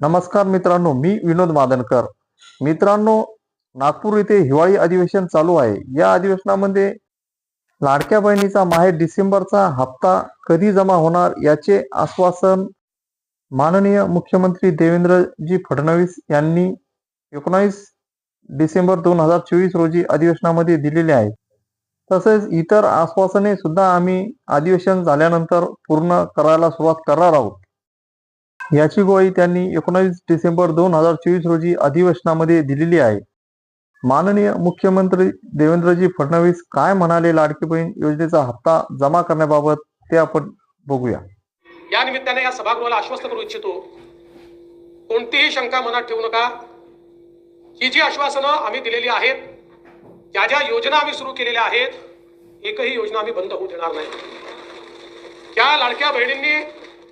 नमस्कार मित्रांनो मी विनोद मादनकर. मित्रांनो नागपूर येथे हिवाळी अधिवेशन चालू आहे. या अधिवेशनामध्ये लाडक्या बहिणीचा माहे डिसेंबरचा हप्ता कधी जमा होणार याचे आश्वासन माननीय मुख्यमंत्री देवेंद्रजी फडणवीस यांनी एकोणावीस डिसेंबर दोन हजार चोवीस रोजी अधिवेशनामध्ये दिलेले आहे. तसेच इतर आश्वासने सुद्धा आम्ही अधिवेशन झाल्यानंतर पूर्ण करायला सुरुवात करणार आहोत. याची ग्वाही त्यांनी एकोणावीस डिसेंबर दोन हजार चोवीस रोजी अधिवेशनामध्ये दिलेली आहे. माननीय मुख्यमंत्री देवेंद्रजी फडणवीस काय म्हणाले लाडकी बहीण योजनेचा हप्ता जमा करण्याबाबत ते आपण बघूया. या निमित्ताने या सभागृहाला आश्वस्त करू इच्छितो. कोणतीही शंका मनात ठेवू नका. ही जी आश्वासनं आम्ही दिलेली आहेत ज्या ज्या योजना आम्ही सुरू केलेल्या आहेत एकही योजना आम्ही बंद होऊ देणार नाही. त्या लाडक्या बहिणींनी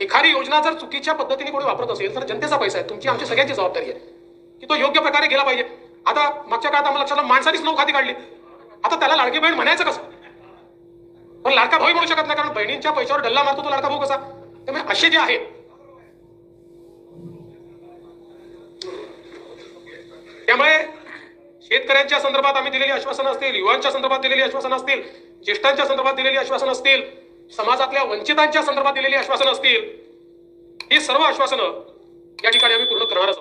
एखादी योजना जर चुकीच्या पद्धतीने कोणी वापरत असेल तर जनतेचा पैसा आहे. तुमची आमची सगळ्यांची जबाबदारी आहे. की तो योग्य प्रकारे गेला पाहिजे. आता मागच्या काळात आम्हाला लक्षात माणसानीच नऊ खाती काढली. आता त्याला लाडकी बहीण म्हणायचं कसं? पण लाडका भाऊ म्हणू शकत नाही कारण बहिणींच्या पैशावर डल्ला मारतो तो लाडका भाऊ कसा? त्यामुळे असे जे आहेत त्यामुळे शेतकऱ्यांच्या संदर्भात आम्ही दिलेली आश्वासनं असतील युवांच्या संदर्भात दिलेली आश्वासनं असतील ज्येष्ठांच्या संदर्भात दिलेली आश्वासनं असतील समाजातल्या वंचितांच्या संदर्भात दिलेली आश्वासनं असतील ही सर्व आश्वासनं या ठिकाणी आम्ही पूर्ण करणार आहोत.